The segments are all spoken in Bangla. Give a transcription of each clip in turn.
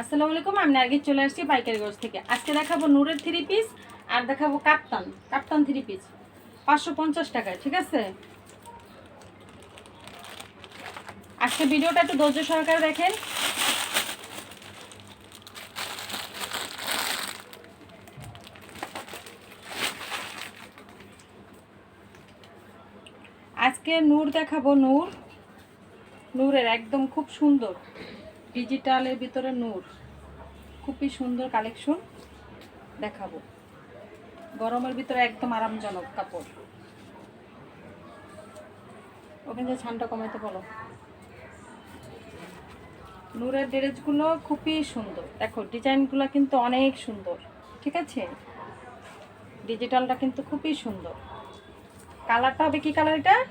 আসসালামু আলাইকুম, আমি নার্গিস চলে আসছি পাইকারি গোজ থেকে। আজকে দেখাবো নূরের থ্রি পিস আর দেখাবো কাপ্তান। কাপ্তান থ্রি পিস পাঁচশো পঞ্চাশ টাকায়, ঠিক আছে? আজকে ভিডিওটা একটু ধৈর্য সহকারে দেখেন। আজকে নূর দেখাবো, নূর। নূরের একদম খুব সুন্দর। ডিজিটালের ভিতরে নূর। খুবই সুন্দর কালেকশন দেখাবো। গরমের ভিতরে একদম আরামজনক কাপড়। ওখানে যে ছানটা কমাইতে বলো। নূরের ড্রেসগুলো খুবই সুন্দর। দেখো, ডিজাইনগুলো কিন্তু অনেক সুন্দর। ঠিক আছে? ডিজিটালটা কিন্তু খুবই সুন্দর। কালারটা হবে কি কালার এটা?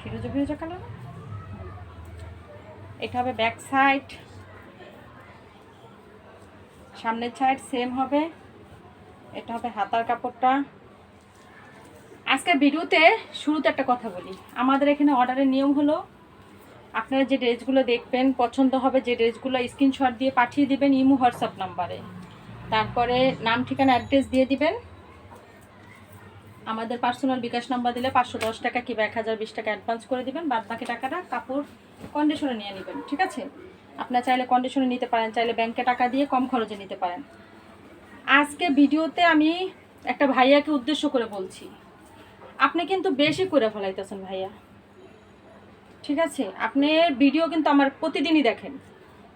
ফিরোজা ফিরোজা কালার? এটা হবে ব্যাক সাইড সামনের সাইড সেম হবে, এটা হবে হাতার কাপড়টা। আজকের ভিডিওতে শুরুতে একটা কথা বলি। আমাদের এখানে অর্ডারের নিয়ম হলো, আপনারা যে ড্রেসগুলো দেখবেন, পছন্দ হবে যে ড্রেসগুলো স্ক্রিনশট দিয়ে পাঠিয়ে দিবেন ইমো, হোয়াটসঅ্যাপ নাম্বারে। তারপরে নাম, ঠিকানা অ্যাড্রেস দিয়ে দিবেন। আমাদের পার্সোনাল বিকাশ নাম্বার দিলে পাঁচশো দশ টাকা কিংবা এক হাজার বিশ টাকা অ্যাডভান্স করে দিবেন। বাদ বাকি টাকাটা কাপড় কন্ডিশনে নিয়ে নেবেন, ঠিক আছে? আপনার চাইলে কন্ডিশনে নিতে পারেন, চাইলে ব্যাংকে টাকা দিয়ে কম খরচে নিতে পারেন। আজকে ভিডিওতে আমি একটা ভাইয়াকে উদ্দেশ্য করে বলছি। আপনি কিন্তু বেশি করে ফেলাইতেছেন ভাইয়া। ঠিক আছে? আপনি ভিডিও কিন্তু আমার প্রতিদিনই দেখেন।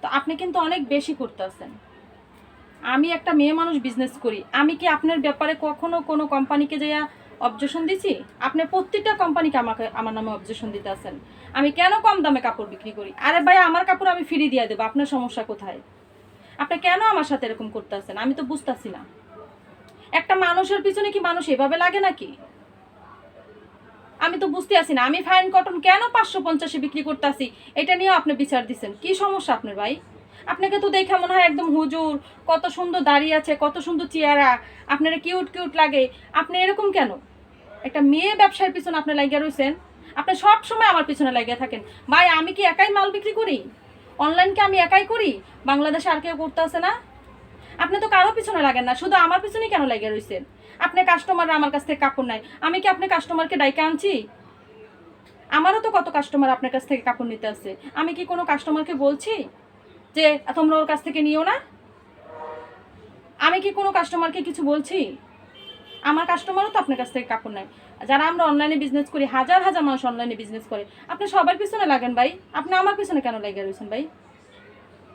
তো আপনি কিন্তু অনেক বেশি করতেছেন। আমি একটা মেয়ে মানুষ বিজনেস করি। আমি কি আপনার ব্যাপারে কখনো কোনো কোম্পানিকে যাইয়া অবজেশন দিছি? আপনি প্রত্যেকটা কোম্পানিকে আমাকে, আমার নামে অবজেশন দিতে আছেন। আমি কেন কম দামে কাপড় বিক্রি করি? আরে ভাই, আমার কাপড় আমি ফ্রি দিয়ে দেবো, আপনার সমস্যা কোথায়? আপনি কেন আমার সাথে এরকম করতে আছেন? আমি তো বুঝতেছি না। একটা মানুষের পিছনে কি মানুষ এভাবে লাগে নাকি? আমি তো বুঝতে আছি না। আমি ফাইন কটন কেন পাঁচশো পঞ্চাশে বিক্রি করতে করতেছি এটা নিয়েও আপনি বিচার দিচ্ছেন কি সমস্যা আপনার ভাই? আপনাকে তো দেখে মনে হয় একদম হুজুর, কত সুন্দর দাঁড়িয়ে আছে, কত সুন্দর চেহারা, আপনার কিউট কিউট লাগে। আপনি এরকম কেন? একটা মেয়ে ব্যবসার পিছনে আপনি লাগিয়ে রয়েছেন আপনি সব সময় আমার পিছনে লাগিয়ে থাকেন। ভাই, আমি কি একাই মাল বিক্রি করি? অনলাইনকে আমি একাই করি? বাংলাদেশে আর কেউ করতে আসে না? আপনি তো কারও পিছনে লাগেন না, শুধু আমার পিছনেই কেন লাগিয়ে রয়েছেন আপনি কাস্টমাররা আমার কাছ থেকে কাপড় নেয়। আমি কি আপনি কাস্টমারকে ডাইকে আনছি? আমারও তো কত কাস্টমার আপনার কাছ থেকে কাপড় নিতে আসছে আমি কি কোনো কাস্টমারকে বলছি যে, তোমরা ওর কাছ থেকে নিও না? আমি কি কোনো কাস্টমারকে কিছু বলছি? আমার কাস্টমারও তো আপনার কাছ থেকে কাপড় নেয়। যারা আমরা অনলাইনে বিজনেস করি, হাজার হাজার মানুষ অনলাইনে বিজনেস করে। আপনি সবার পিছনে লাগেন ভাই। আপনি আমার পিছনে কেন লেগে রয়েছেন ভাই?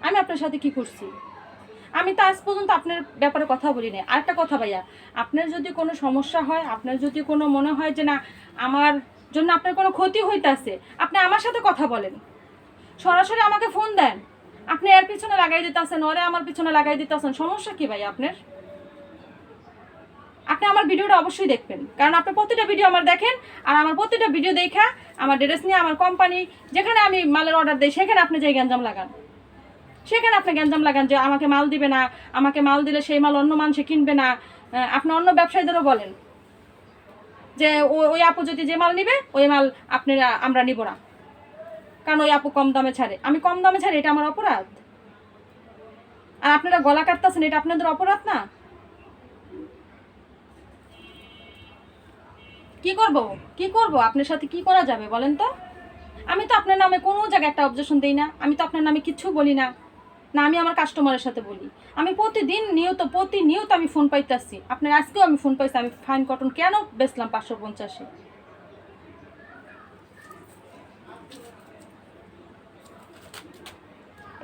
আমি আপনার সাথে কি করছি? আমি তো আজ পর্যন্ত আপনার ব্যাপারে কথা বলি না আরেকটা কথা ভাইয়া, আপনার যদি কোনো সমস্যা হয়, আপনার যদি কোনো মনে হয় যে না, আমার জন্য আপনার কোনো ক্ষতি হইতাছে আপনি আমার সাথে কথা বলেন। সরাসরি আমাকে ফোন দেন। আপনি এর পিছনে লাগাই দিতেছেন, ওরে আমার পিছনে লাগাই দিতেছেন। সমস্যা কি ভাই আপনার? আপনি আমার ভিডিওটা অবশ্যই দেখবেন। কারণ আপনি প্রতিটা ভিডিও আমার দেখেন, আর আমার প্রতিটা ভিডিও দেখা, আমার ড্রেস নিয়ে, আমার কোম্পানি যেখানে আমি মালের অর্ডার দিই, সেখানে আপনি যে গ্যাঞ্জাম লাগান। সেখানে আপনি গ্যাঞ্জাম লাগান যে আমাকে মাল দিবে না, আমাকে মাল দিলে সেই মাল অন্য মানুষে কিনবে না। আপনি অন্য ব্যবসায়ীদেরও বলেন যে ওই আপু যদি যে মাল নিবে, ওই মাল আপনি আমরা নিব না। কারণ ওই আপু কম দামে ছাড়ে। আমি কম দামে ছাড়ি, এটা আমার অপরাধ। আর আপনারা গলা কাটতেছেন, এটা আপনাদের অপরাধ না? কি করব? কি করব? আপনার সাথে কি করা যাবে বলেন তো? আমি তো আপনার নামে কোনো জায়গায় একটা অবজেকশন দিই না। আমি তো আপনার নামে কিচ্ছু বলি না। না, আমি আমার কাস্টমারের সাথে বলি। আমি প্রতিদিন নিয়ত, প্রতিনিয়ত আমি ফোন পাইতেছি। আপনার আজকেও আমি ফোন পাইছি। আমি ফাইন কটন কেন বেচলাম পাঁচশো পঞ্চাশে?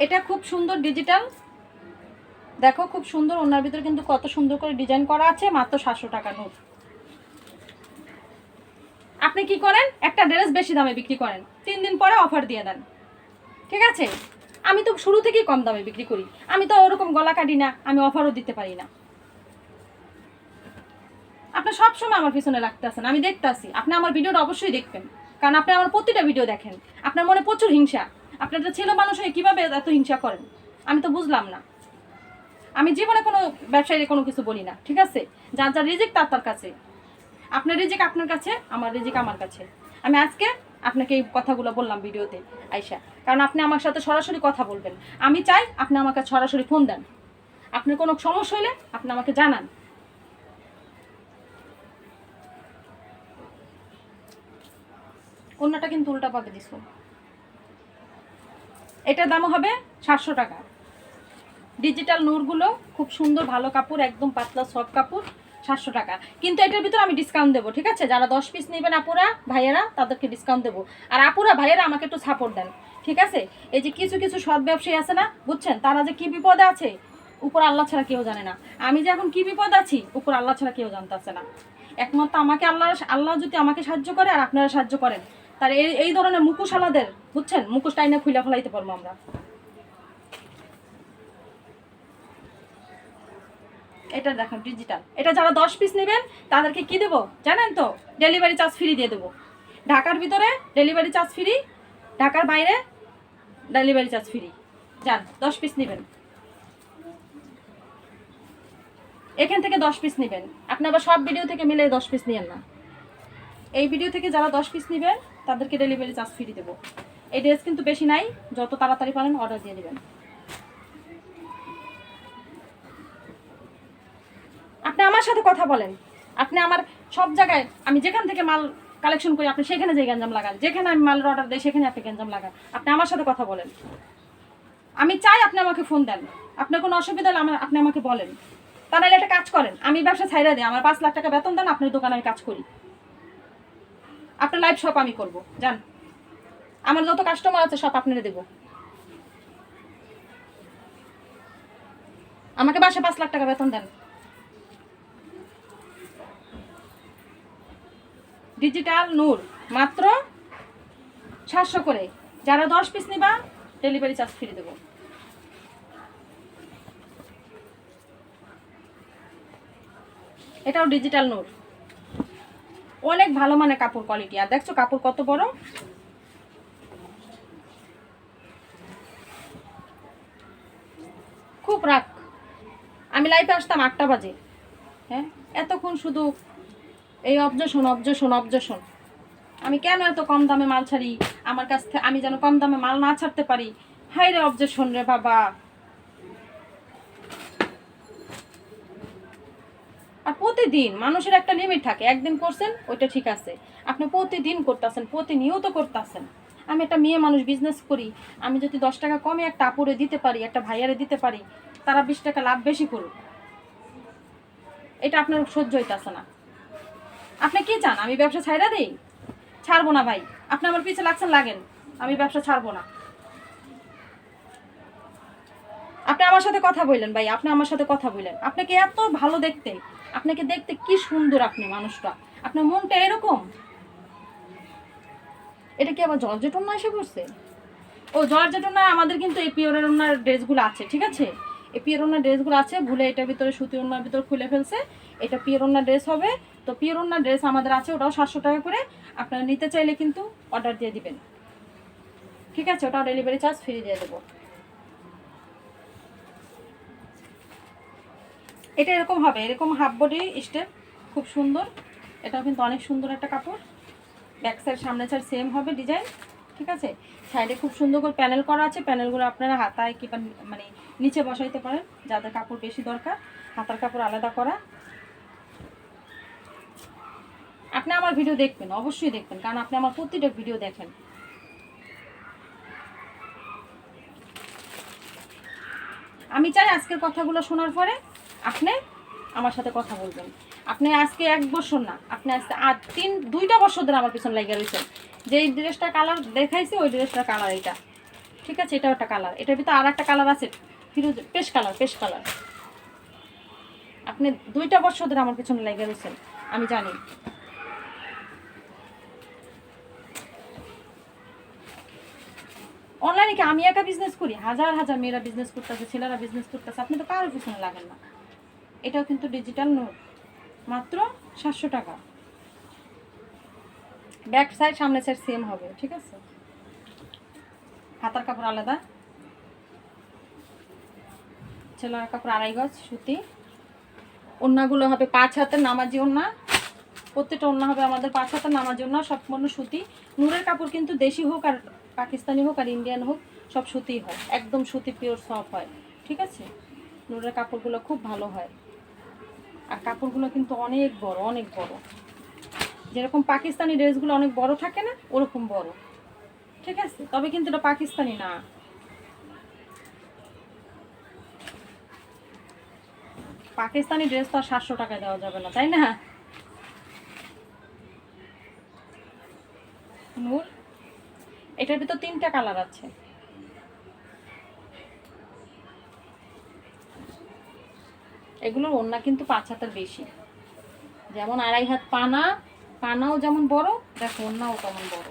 এটা খুব সুন্দর ডিজিটাল দেখো, খুব সুন্দর। ওনার ভিতরে কিন্তু কত সুন্দর করে ডিজাইন করা আছে। মাত্র সাতশো টাকা নোট আপনি কি করেন? একটা ড্রেস বেশি দামে বিক্রি করেন। তিন দিন পরে অফার দিয়ে দেন। ঠিক আছে? আমি তো শুরু থেকেই কম দামে বিক্রি করি। আমি তো ওরকম গলা কাটি না, আমি অফারও দিতে পারি না। আপনি সব সময় আমার পিছনে লাগতে আছেন, আমি দেখতে আসি আপনি আমার ভিডিওটা অবশ্যই দেখবেন। কারণ আপনি আমার প্রতিটা ভিডিও দেখেন। আপনার মনে প্রচুর হিংসা। আপনার ছেলে মানুষ হয়ে কীভাবে এত হিংসা করেন? আমি তো বুঝলাম না। আমি জীবনে কোনো ব্যবসায়ী কোনো কিছু বলি না, ঠিক আছে? যার যার রিজিক তার তার কাছে। আপনার রিজিক আপনার কাছে, আমার রিজিক আমার কাছে। আমি আজকে আপনাকে এই কথাগুলো বললাম ভিডিওতে আইসা কারণ আপনি আমার সাথে সরাসরি কথা বলবেন। আমি চাই আপনি আমাকে সরাসরি ফোন দেন। আপনার কোনো সমস্যা হলে আপনি আমাকে জানান। অন্যটা কিন্তু উল্টা পাবে দিস। এটার দাম হবে সাতশো টাকা। ডিজিটাল নূরগুলো খুব সুন্দর ভালো কাপড়, একদম পাতলা সফট কাপড়। সাতশো টাকা। কিন্তু এটার ভিতরে আমি ডিসকাউন্ট দেবো, ঠিক আছে? যারা দশ পিস নেবেন আপুরা, ভাইয়েরা, তাদেরকে ডিসকাউন্ট দেবো। আর আপুরা, ভাইয়েরা, আমাকে একটু সাপোর্ট দেন, ঠিক আছে? এই যে কিছু কিছু সৎ ব্যবসায়ী আছে না, বুঝছেন? তারা যে কি বিপদে আছে, উপর আল্লাহ ছাড়া কেউ জানে না। আমি যে এখন কি বিপদ আছি, উপর আল্লাহ ছাড়া কেউ জানতে না। একমাত্র আমাকে আল্লাহ আল্লাহ যদি আমাকে সাহায্য করে আর আপনারা সাহায্য করেন তার এই এই ধরনের মুখোশ আলাদের বুঝছেন? মুখোশ টাইনে খুলে ফেলাইতে পারব আমরা। এটা দেখেন ডিজিটাল এটা যারা দশ পিস নেবেন, তাদেরকে কি দেবো? জানেন তো? ডেলিভারি চার্জ ফ্রি দিয়ে দেবো। ঢাকার ভিতরে ডেলিভারি চার্জ ফ্রি ঢাকার বাইরে ডেলিভারি চার্জ ফ্রি যান, দশ পিস নেবেন। এখান থেকে দশ পিস নেবেন। আপনি আবার সব ভিডিও থেকে মিলে দশ পিস নিয়েন না। এই ভিডিও থেকে যারা দশ পিস নেবেন, তাদেরকে ডেলিভারি চার্জ ফ্রি দেবো। এই ড্রেস কিন্তু বেশি নাই, যত তাড়াতাড়ি পারেন অর্ডার দিয়ে দেবেন আপনি আমার সাথে কথা বলেন। আপনি আমার সব জায়গায়, আমি যেখান থেকে মাল কালেকশন করি, আপনি সেখানে যে গ্যাঞ্জাম লাগান। যেখানে আমি মালের অর্ডার দিই, সেখানে আপনি গ্যাঞ্জাম লাগান। আপনি আমার সাথে কথা বলেন। আমি চাই আপনি আমাকে ফোন দেন। আপনার কোনো অসুবিধা হলে আমার আপনি আমাকে বলেন। তা নাহলে একটা কাজ করেন। আমি ব্যবসা ছাইরা দিই। আমার পাঁচ লাখ টাকা বেতন দেন, আপনার দোকানে আমি কাজ করি। আপনার লাইভ শপ আমি করব। যান। আমার যত কাস্টমার আছে, সব আপনারা দেবো। আমাকে বাসে পাঁচ লাখ টাকা বেতন দেন। ডিজিটাল নূর, মাত্র সাতশো করে। যারা দশ পিস নিবা ডেলিভারি চার্জ ফ্রি দেবো। এটাও ডিজিটাল নূর। অনেক ভালো মানে কাপড় কোয়ালিটি আর দেখছ কাপড় কত বড়? খুব রাগ। আমি লাইফে আসতাম আটটা বাজে। হ্যাঁ? এতক্ষণ শুধু এই অবজেশন অবজেশন অবজেশন। আমি কেন এত কম দামে মাল ছাড়ি? আমার কাছ থেকে আমি যেন কম দামে মাল না ছাড়তে পারি। হাই রে অবজেশন রে বাবা। আর প্রতিদিন মানুষের একটা লিমিট থাকে। একদিন করছেন, ওইটা ঠিক আছে। আপনি প্রতিদিন করতেছেন, প্রতিনিয়ত করতেছেন। আমি একটা মেয়ে মানুষ বিজনেস করি। আমি যদি দশ টাকা কমে একটা আপুরে দিতে পারি, একটা ভাইয়ারে দিতে পারি, তারা বিশ টাকা লাভ বেশি করুক। এটা আপনার সহ্য হইতেছে না। আপনি কি চান? আমি ব্যবসা ছাইরা দিই? ছাড়বো না ভাই। আপনি আমার পিছে লাগছেন লাগেন। আমি ব্যবসা ছাড়বো না। আপনি আমার সাথে কথা বললেন ভাই। আপনি আমার সাথে কথা বললেন। আপনাকে এত ভালো দেখতে। আপনাকে দেখতে কি সুন্দর আপনি মানুষটা। আপনার মনটা এরকম। এটা কি আবার জর্জেটন না এসে পড়ছে? ও জর্জেটন না আমাদের কিন্তু এই পিওরের ওনার ড্রেসগুলো আছে, ঠিক আছে? এই পিওর ওনার ড্রেসগুলো আছে, ভুলে এটার ভিতরে সুতি ওনার ভিতরে খুলে ফেলছে। এটা পিওর ওনার ড্রেস হবে। তো পিওর ওনার ড্রেস আমাদের আছে, ওটাও সাতশো টাকা করে। আপনারা নিতে চাইলে কিন্তু অর্ডার দিয়ে দিবেন। ঠিক আছে, ওটাও ডেলিভারি চার্জ ফ্রি দিয়ে দেবো। এটা এরকম হবে, এরকম হাফ বডি স্টেপ খুব সুন্দর। এটাও কিন্তু অনেক সুন্দর একটা কাপড়। ব্যাক সাইড সামনে সাইড সেম হবে ডিজাইন ঠিক আছে? সাইডে খুব সুন্দর করে প্যানেল করা আছে প্যানেলগুলো আপনারা হাতায় কি মানে নিচে বসাইতে পারেন, যাদের কাপড় বেশি দরকার, হাতার কাপড় আলাদা করা। আপনি আমার ভিডিও দেখবেন, অবশ্যই দেখবেন, কারণ আপনি আমার প্রতিটা ভিডিও দেখেন। আমি চাই আজকের কথাগুলো শোনার পরে আপনি আমার সাথে কথা বলবেন। আপনি আজকে এক বছর না, আপনি আজকে আর তিন, দুইটা বছর ধরে আমার পিছনে লেগে রয়েছেন। যে ড্রেসটা কালার দেখাইছি, ওই ড্রেসটার কালার এটা ঠিক আছে? এটাও একটা কালার এটার ভিতরে আর একটা কালার আছে। ফিরোজ পেশ কালার পেশ কালার আপনি দুইটা বছর ধরে আমার পিছনে লেগে রয়েছেন, আমি জানি। অনলাইনে কি আমি একা বিজনেস করি? হাজার হাজার মেয়েরা বিজনেস করতেছে, ছেলেরা বিজনেস করতেছে, আপনি তো কারোর পিছনে লাগেন না। এটাও কিন্তু ডিজিটাল নোট মাত্র সাতশো টাকা। ব্যাক সাইড সামনে সাইড সেম হবে, ঠিক আছে? হাতার কাপড় আলাদা। ছেলের কাপড় আড়াই গজ, সুতি। ওন্নাগুলো হবে পাঁচ হাতের নামাজি ওন্না। প্রত্যেকটা ওন্না হবে আমাদের পাঁচ হাতের নামাজি ওন্না, সম্পূর্ণ সুতি। নূরের কাপড় কিন্তু দেশি হোক আর পাকিস্তানি হোক আর ইন্ডিয়ান হোক, সব সুতিই হয়। একদম সুতি পিওর সফট হয়। ঠিক আছে? নূরের কাপড়গুলো খুব ভালো হয়। আর কাপড়গুলো কিন্তু অনেক বড় অনেক বড়। যেরকম পাকিস্তানি ড্রেসগুলো অনেক বড় থাকে না, ওরকম বড়। ঠিক আছে? তবে কিন্তু এটা পাকিস্তানি না। পাকিস্তানি ড্রেস তো আর সাতশো টাকায় দেওয়া যাবে না, তাই না নূর এটার ভিতর তিনটা কালার আছে। এগুলোর ওড়না কিন্তু পাঁচ হাতের বেশি। যেমন আড়াই হাত পানা, পানাও যেমন বড়, দেখো ওড়নাও তেমন বড়।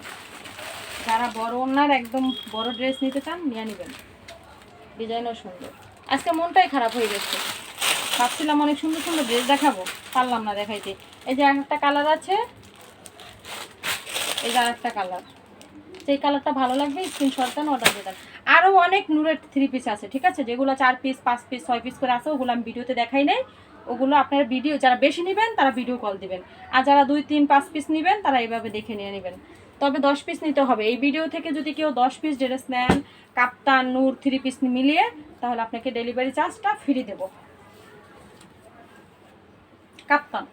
যারা বড় ওড়নার একদম বড় ড্রেস নিতে চান, নিয়ে নেবেন। ডিজাইনও সুন্দর। আজকে মনটাই খারাপ হয়ে গেছে। ভাবছিলাম অনেক সুন্দর সুন্দর ড্রেস দেখাবো, পারলাম না দেখাইতে। এই যে একটা কালার আছে, এই যে আরেকটা কালার। যেই কালারটা ভালো লাগবে স্ক্রিনশট দেন অর্ডার দিয়ে দেন আরও অনেক নুরের থ্রি পিস আছে, ঠিক আছে? যেগুলো চার পিস পাঁচ পিস ছয় পিস করে আছে, ওগুলো আমি ভিডিওতে দেখাই নাই। ওগুলো আপনার ভিডিও যারা বেশি নেবেন, তারা ভিডিও কল দিবেন। আর যারা দুই, তিন, পাঁচ পিস নেবেন, তারা এইভাবে দেখে নিয়ে নেবেন। তবে দশ পিস নিতে হবে। এই ভিডিও থেকে যদি কেউ দশ পিস ড্রেস নেন, কাপ্তান, নূর থ্রি পিস মিলিয়ে, তাহলে আপনাকে ডেলিভারি চার্জটা ফ্রি দেবো। কাপ্তান।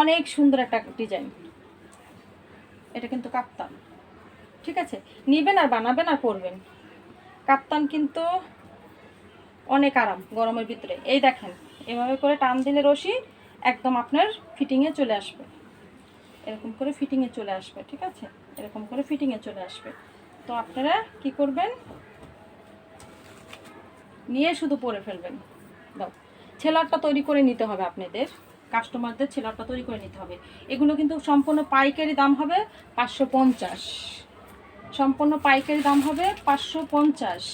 অনেক সুন্দর একটা ডিজাইন এটা কিন্তু কাপ্তান। ঠিক আছে? নিবেন আর বানাবেন আর পরবেন কাপ্তান কিন্তু অনেক আরাম গরমের ভিতরে। এই দেখেন, এভাবে করে টান দিলে রশি একদম আপনার ফিটিংয়ে চলে আসবে। এরকম করে ফিটিংয়ে চলে আসবে, ঠিক আছে? এরকম করে ফিটিংয়ে চলে আসবে। তো আপনারা কি করবেন? নিয়ে শুধু পরে ফেলবেন। দাও। ছেলারটা তৈরি করে নিতে হবে আপনাদের। কাস্টমারদের ছেলারটা তৈরি করে নিতে হবে। এগুলো কিন্তু সম্পূর্ণ পাইকারি দাম হবে পাঁচশো পঞ্চাশ। সম্পূর্ণ পাইকারি দাম হবে পাঁচশো পঞ্চাশ।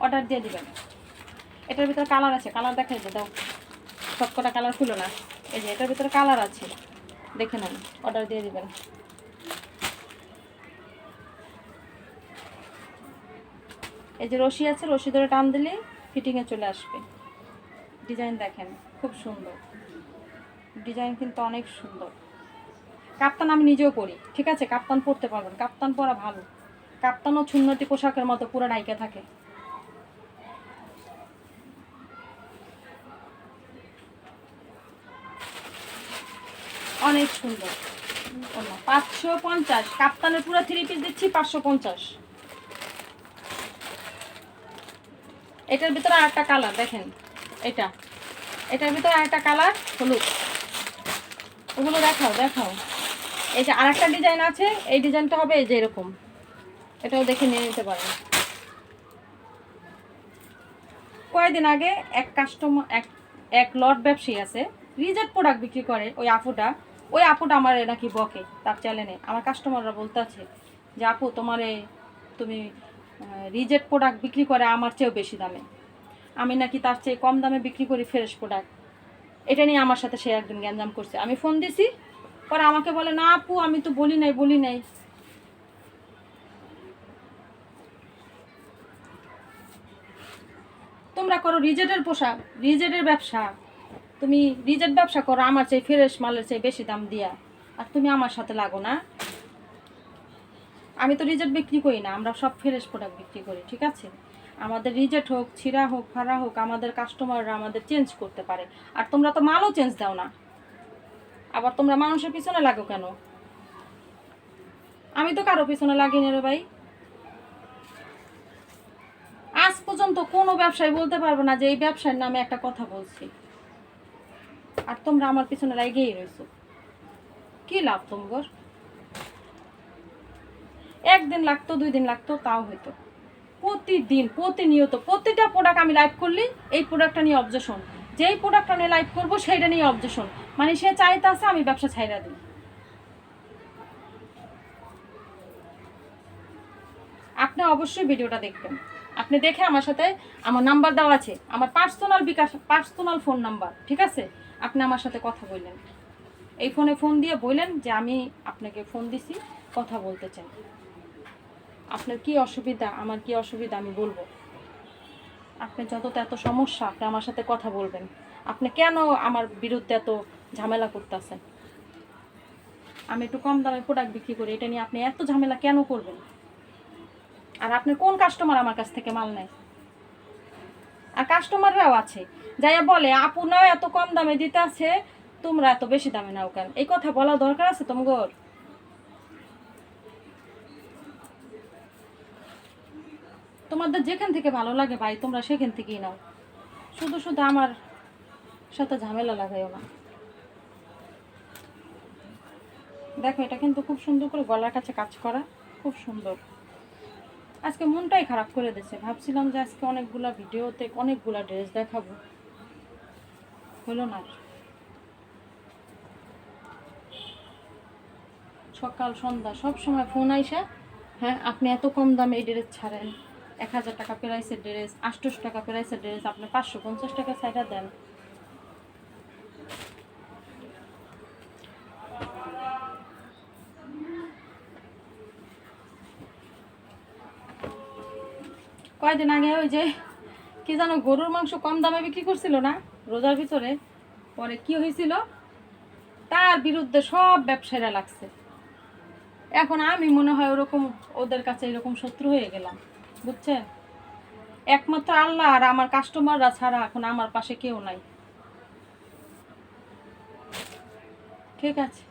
অর্ডার দিয়ে দেবেন। এটার ভিতরে কালার আছে কালার দেখাই দে, দাও। সবকটা কালার খুলো না। এই যে, এটার ভিতরে কালার আছে। দেখে নেন অর্ডার দিয়ে দেবেন। এই যে রশি আছে, রশি ধরে টান দিলে ফিটিংয়ে চলে আসবে। ডিজাইন দেখেন, খুব সুন্দর। ডিজাইন কিন্তু অনেক সুন্দর। কাপ্তান আমি নিজেও পরি, ঠিক আছে? কাপ্তান পরতে পারবেন। কাপ্তান পরা ভালো। কাপ্তানও ছুন্নতি পোশাকের মতো, পুরো নায়িকা থাকে। অনেক সুন্দর। পাঁচশো পঞ্চাশ। কাপ্তানের পুরো থ্রি পিস দিচ্ছি, পাঁচশো পঞ্চাশ। এটার ভিতরে আরেকটা কালার দেখেন। এটা। এটার ভিতরে আরেকটা কালার হলুদ। ওগুলো দেখাও দেখাও। এই যে আরেকটা ডিজাইন আছে, এই ডিজাইনটা হবে এই যে এরকম। এটাও দেখে নিয়ে নিতে পারেন। কয়েকদিন আগে এক কাস্টমার এক এক লট ব্যবসায়ী আছে রিজেক্ট প্রোডাক্ট বিক্রি করে ওই আপুটা। ওই আপুটা আমার নাকি বকে তার চ্যানেলে আমার কাস্টমাররা বলতে আছে যে, আপু, তোমারে তুমি রিজেক্ট প্রোডাক্ট বিক্রি করে আমার চেয়েও বেশি দামে। আমি নাকি তার চেয়ে কম দামে বিক্রি করি ফ্রেশ প্রোডাক্ট এটা নিয়ে আমার সাথে সে একদিন গ্যাঞ্জাম করছে। আমি ফোন দিছি পরে আমাকে বলে, না আপু, আমি তো বলি নাই বলি নাই। তোমরা করো রিজেটের পোশাক, রিজেটের ব্যবসা। তুমি রিজেট ব্যবসা করো, আমার চেয়ে ফ্রেশ মালের চেয়ে বেশি দাম দিয়া। আর তুমি আমার সাথে লাগো না। আমি তো রিজেট বিক্রি করি না, আমরা সব ফ্রেশ প্রোডাক্ট বিক্রি করি, ঠিক আছে? আমাদের রিজেট হোক, ছিঁড়া হোক, ফাড়া হোক, আমাদের কাস্টমাররা আমাদের চেঞ্জ করতে পারে। আর তোমরা তো মালও চেঞ্জ দাও না। আবার তোমরা মানুষের পিছনে লাগো কেন? আমি তো কারও পিছনে লাগিনি রে ভাই। আজ পর্যন্ত কোনো ব্যবসায় বলতে পারব না যে এই ব্যবসার নামে একটা কথা বলছি। আর তোমরা আমার পিছনে লাগিয়েই রয়েছো। কি লাভ তোমার? একদিন লাগতো, দুই দিন লাগতো, তাও হইতো। প্রতিদিন, প্রতিনিয়ত প্রতিটা প্রোডাক্ট আমি লাইভ করলি, এই প্রোডাক্টটা নিয়ে অবজেশন যেই প্রোডাক্টটা নিয়ে লাইভ করব, সেইটা নিয়ে অবজেশন মানে সে চাইতে আছে আমি ব্যবসা ছাইরা দিই। আপনি অবশ্যই ভিডিওটা দেখবেন। আপনি দেখে আমার সাথে আমার নাম্বার দেওয়া আছে। আমার personal bKash personal phone number ঠিক আছে? আপনি আমার সাথে কথা বললেন। এই ফোনে ফোন দিয়ে বললেন যে আমি আপনাকে ফোন দিছি, কথা বলতে চাই। আপনার কি অসুবিধা? আমার কি অসুবিধা? আমি বলব। আপনি যত এত সমস্যা, আপনি আমার সাথে কথা বলবেন। আপনি কেন আমার বিরুদ্ধে এত ঝামেলা করতেছেন। আমি একটু কম দামে প্রোডাক্ট বিক্রি করি, এটা নিয়ে আপনি এত ঝামেলা কেন করবেন? আর আপনি কোন কাস্টমার আমার কাছ থেকে মাল নেয়? আর কাস্টমাররাও আছে, যাইয়া বলে, আপু না এত কম দামে দিতে আছে, তোমরা এত বেশি দামে নাও কেন? এই কথা বলা দরকার আছে তোমার তোমাদের যেখান থেকে ভালো লাগে ভাই, তোমরা সেখান থেকেই নাও। শুধু শুধু আমার সাথে ঝামেলা লাগাইও না। দেখো, এটা কিন্তু খুব সুন্দর করে গলার কাছে কাজ করা, খুব সুন্দর। আজকে মনটাই খারাপ করে দিয়েছে। ভাবছিলাম যে আজকে অনেকগুলা ভিডিওতে অনেকগুলা ড্রেস দেখাবো। হলো না। সকাল, সন্ধ্যা, সব সময় ফোন আইসা হ্যাঁ আপনি এত কম দামে এই ড্রেস ছাড়েন। এক হাজার টাকা প্রাইসের ড্রেস আটশোশো টাকা প্রাইসের ড্রেস, আপনি পাঁচশো পঞ্চাশ টাকা সাইডা দেন। কয়দিন আগে ওই যে, কি জানো, গরুর মাংস কম দামে বিক্রি করছিল না, রোজার ভিতরে। পরে কি হয়েছিল? তার বিরুদ্ধে সব ব্যবসায়ীরা লাগছে। এখন আমি মনে হয় ওরকম ওদের কাছে এরকম শত্রু হয়ে গেলাম বুঝছেন একমাত্র আল্লাহ আর আমার কাস্টমাররা ছাড়া এখন আমার পাশে কেউ নাই। ঠিক আছে।